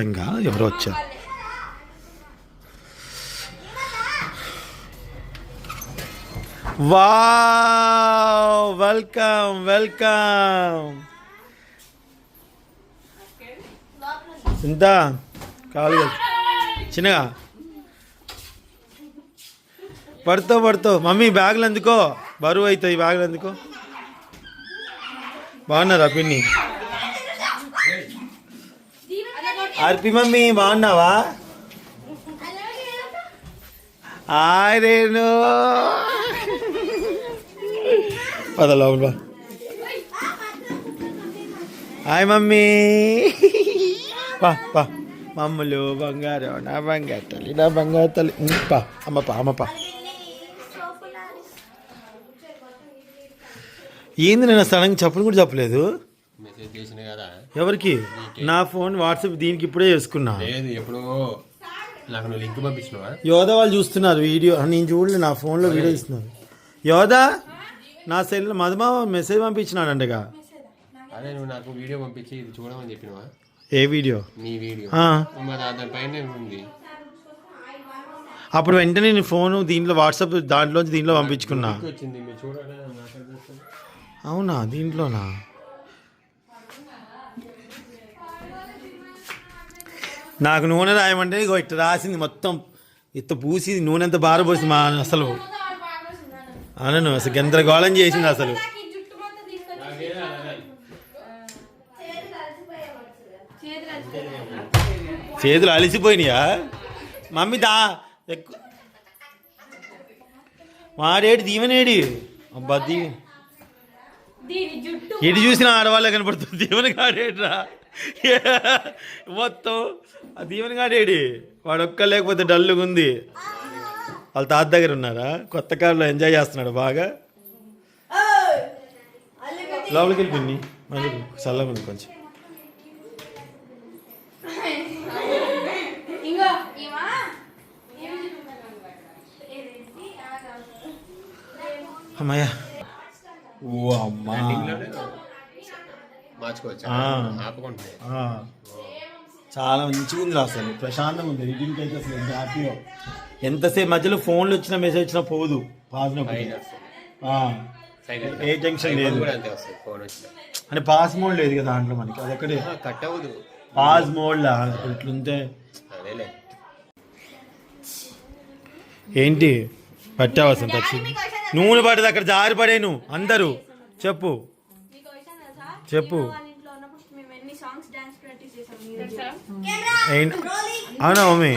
ఇంకా ఎవరు వచ్చారు. Wow welcome welcome. ఇంత కావాలి చిన్నగా. పడుతో పడుతో. మమ్మీ బ్యాగులు ఎందుకో? బరువు అవుతాయి బ్యాగులు ఎందుకో? బాగున్నారా పిన్ని? అర్పి మమ్మీ బాగున్నావా? హాయ్ రేణు. పద లోపల హాయ్ మమ్మీ. పా పా. మమ్మలు బంగారం నా బంగారు తల్లి నా బంగారు తల్లి. పా అమ్మ పా అమ్మ పా. ఏంది నేను సడన్గా చెప్పను కూడా చెప్పలేదు. మెసేజ్ చేసిన కదా. ఎవరికి? నా ఫోన్ వాట్సాప్ దీనికి ఇప్పుడే చేసుకున్నా. లేదు ఎప్పుడో నాకు నువ్వు లింక్ పంపించినవా? యోధా వాళ్ళు చూస్తున్నారు వీడియో. నేను చూడలే నా ఫోన్లో వీడియో ఇస్తున్నారు యోధా నా సెల్ మధుమా మెసేజ్ పంపించినాడంటగా. అదే నువ్వు నాకు వీడియో పంపించి ఇది చూడమని చెప్పినవా? ఏ వీడియో? నీ వీడియో. ఆ, మరి ఆ దానిపైన ఉంది? అప్పుడు వెంటనే నేను ఫోన్ దీంట్లో వాట్సాప్ దాంట్లోంచి దీంట్లో పంపించుకున్నా. అవునా? దీంట్లోనా? నాకు నూనె రాయమంటే ఇగో ఇట్లా రాసింది మొత్తం ఇత్త పూసి నూనె ఎంత బార పోసింది మా అసలు. అనను అసలు గందరగోళం చేసింది అసలు. చేతులు అలిసిపోయినాయా? మమ్మీ దా ఎక్కు వాడేడు దీవెనేడి? అబ్బా దీవె ఎటు చూసిన ఆడవాళ్ళే కనపడుతుంది దీవెన గాడేడ్రా మొత్తం ఆ దీవెన గాడేడి వాడు ఒక్క లేకపోతే డల్లుగా ఉంది. వాళ్ళ తాత దగ్గర ఉన్నారా? కొత్త కారులో ఎంజాయ్ చేస్తున్నాడు బాగా. లోపలికి వెళ్ళి పిన్ని. మళ్ళీ చల్లగా ఉంది కొంచెం. ఇంకో ఈమా అమ్మయ్యా. ఓ అమ్మా. మార్చుకోవచ్చు. చాలా మంచిగా ఉంది అసలు. ప్రశాంతంగా ఉంది. రీడింగ్ అయితే అసలు ఎంత హ్యాపీగా ఎంతసేపు మధ్యలో ఫోన్లు వచ్చినా మెసేజ్ వచ్చినా పోదు. పాస్ ఏ టెన్షన్ లేదు. కూడా అంతే వస్తుంది ఫోన్ వచ్చిన. అంటే పాస్ మోడ్ లేదు కదా దాంట్లో మనకి. అదొక్కటే. కట్ అవ్వదు. పాస్ మోడ్ లా ఇట్లుంటే. అదేలే. ఏంటి? పట్టావు అసలు టచ్ నూనె పడదు అక్కడ జారి పడేను అందరూ. చెప్పు. చెప్పు. నేను వాళ్ళ ఇంట్లో ఉన్నప్పుడు మేము ఎన్ని సాంగ్స్ డాన్స్ ప్రాక్టీస్ చేసాం ఏంటి? అవునా మమ్మీ?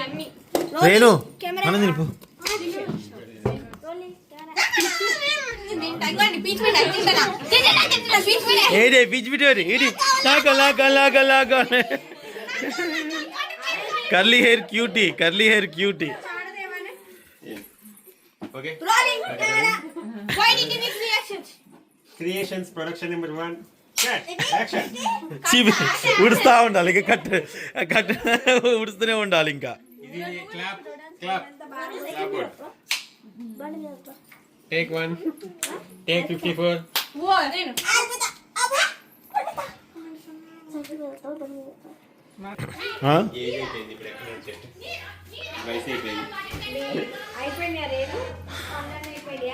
అన్ని రేణు మనం నిలుపు ఏడే పిచ్ పిటోరి ఏడి లాక లాక లాక లాక curly hair cutie curly hair cutie. Okay Why did you make reactions? Creations production number one action చీపి ఉడుస్తా ఉండాలి ఇంకా కట్ కట్ ఉడుస్తూనే ఉండాలి ఇంకా ఇది clap clap clap take one take fifty four Whoa, నేను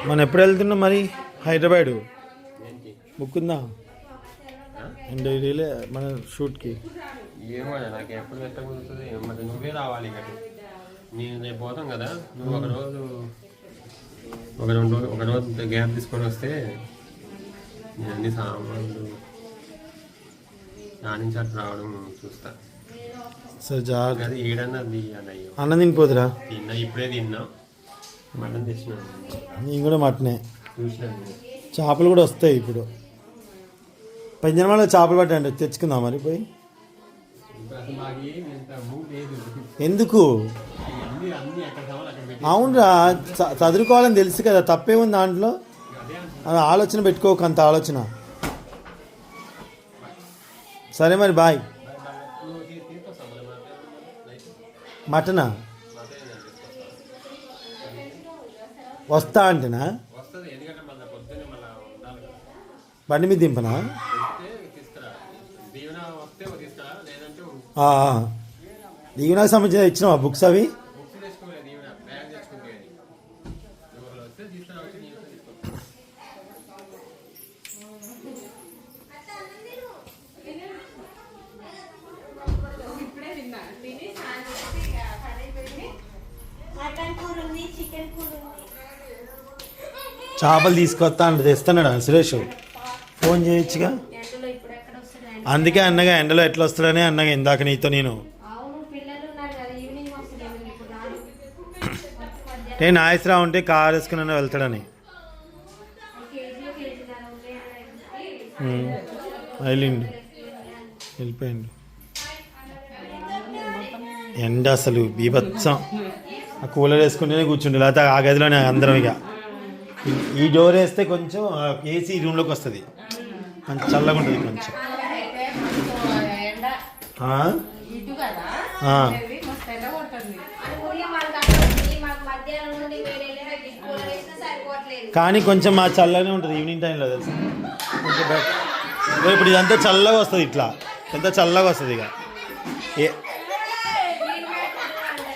మనం ఎప్పుడు వెళ్తున్నాం మరి? హైదరాబాద్? బుక్ ఉందా డైరీలే మన షూట్కి. ఏమో నాకు ఎప్పుడు ఎట్ట కుదురుతుంది మరి నువ్వే రావాలి ఇక్కడ నేను రేపు పోతాం కదా? నువ్వు ఒక రోజు ఒక రెండు రోజులు ఒక రోజు గ్యాప్ తీసుకొని వస్తే నేను అన్ని సామాన్లు నా నుంచి అటు రావడం చూస్తా. సరే జాగ్రత్త. అది ఏడన్నది అన్నయ్యో అన్నం తినిపోతురా తిన్నా ఇప్పుడే తిన్నా. మటన్ తెచ్చినా. నేను కూడా మటనే. చూసినాను చేపలు కూడా వస్తాయి ఇప్పుడు. పంజనమాలో చేపలు పట్టండి తెచ్చుకుందాం మరి పోయి. ఎందుకు? అవునరా చదువుకోవాలని తెలుసు కదా తప్పేముంది దాంట్లో? అది ఆలోచన పెట్టుకోకు అంత ఆలోచన. సరే మరి బాయ్. మటనా? వస్తా అంటేనా? బండి మీద దింపనా. దీవెనకు సంబంధించిన ఇచ్చినావా బుక్స్ అవి బుక్స్ తెచ్చుకోలేదు దీవెన బ్యాగ్ తెచ్చుకుంటే అని ఒకరు వస్తే తీసుకురావచ్చు నేను వస్తే తీసుకో మటన్ కూర ఉంది చికెన్ కూర ఉంది చేపలు తీసుకొస్తా అంటే తెస్తున్నాడు సురేష్? ఫోన్ చేయొచ్చుగా? అందుకే అన్నగా ఎండలో ఎట్లా వస్తాడని అన్నగా ఇందాక నీతో నేను. నేను నాయసరావు ఉంటే కార్ వేసుకుని వెళ్తాడని. వెళ్ళిండు. వెళ్ళిపోయిండు. ఎండ అసలు బీభత్సం. ఆ కూలర్ వేసుకుంటేనే కూర్చుండు. లేకపోతే ఆ గదిలోనే అందరం ఇక. ఈ- డోర్ వేస్తే కొంచెం ఏసీ రూమ్లోకి వస్తుంది. కొంచెం చల్లగా ఉంటుంది కొంచెం. కానీ కొంచెం మా చల్లగానే ఉంటుంది ఈవినింగ్ టైంలో తెలుసు? కొంచెం బెటర్. ఇప్పుడు ఇదంతా చల్లగా వస్తుంది ఇట్లా. ఎంత చల్లగా వస్తుంది ఇక. ఏ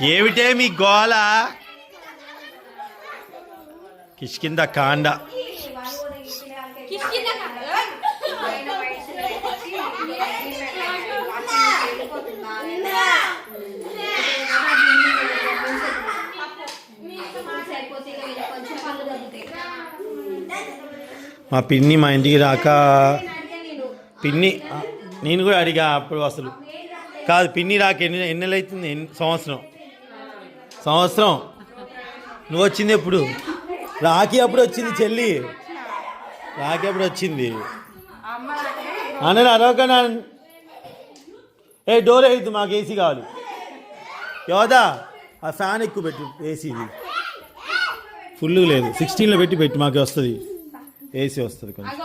ఏమిటే మీ గోల? కిష్కింద కాండ. మా పిన్ని మా ఇంటికి రాక పిన్ని నేను కూడా అడిగా అప్పుడు అసలు. కాదు పిన్ని రాక ఎన్ని ఎన్ని నెలలు అవుతుంది ఎన్ని సంవత్సరం? సంవత్సరం. నువ్వు వచ్చింది ఎప్పుడు? రాఖీ అప్పుడు వచ్చింది చెల్లి. రాఖీ అప్పుడు వచ్చింది. అన్న అరవక ఏ డోర్ వేయద్దు మాకు ఏసీ కావాలి. యోదా ఆ ఫ్యాన్ ఎక్కువ పెట్టు ఏసీది ఫుల్ లేదు. సిక్స్టీన్లో పెట్టి పెట్టు మాకు వస్తుంది. ఏసీ వస్తుంది కొంచెం.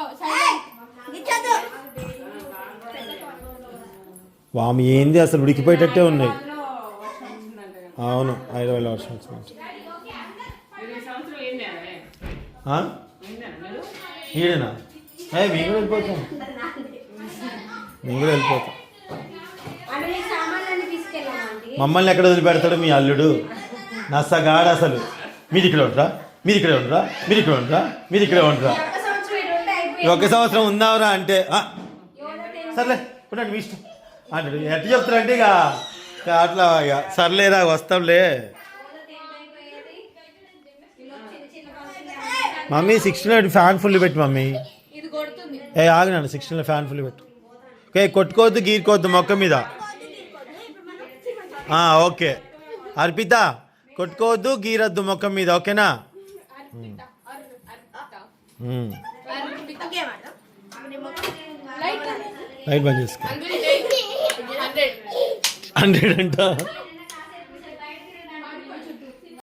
వామి ఏంది అసలు ఉడికిపోయేటట్టే ఉన్నాయి. అవును హైదరాబాద్లో వర్షం వచ్చింది ఇది సంవత్సరం ఏంది అదే ఆ? ఏందా మీరు ఈడేనా? ఏ మేము కూడా వెళ్ళిపోతాం. మేము కూడా వెళ్ళిపోతాం. మమ్మల్ని ఎక్కడ వదిలిపెడతాడు మీ అల్లుడు? నස්සగాడు అసలు. మీరు ఇక్కడ ఉండరా? మీరు ఇక్కడే ఉండరా? మీరు ఇక్కడ ఉండరా? మీరు ఇక్కడే ఉండరా? ఒక సంవత్సరం ఇటు ఉందావరా అంటే సర్లే ఉండండి మీ ఇష్టం. అంటాడు ఎట్లా చెప్తారంటే ఇక ఇక అట్లా ఇక. సర్లేరా వస్తాంలే. మమ్మీ సిక్స్టీన్లో ఫ్యాన్ ఫుల్ పెట్టు మమ్మీ. ఏ ఆగినాను సిక్స్టీన్లో ఫ్యాన్ ఫుల్ పెట్టు. ఓకే కొట్టుకోవద్దు గీరుకోవద్దు మొక్క మీద. ఓకే. అర్పిత కొట్టుకోవద్దు గీరొద్దు మొక్క మీద ఓకేనా. లైట్ బంద్ చేసుకో. హండ్రెడ్ అంట.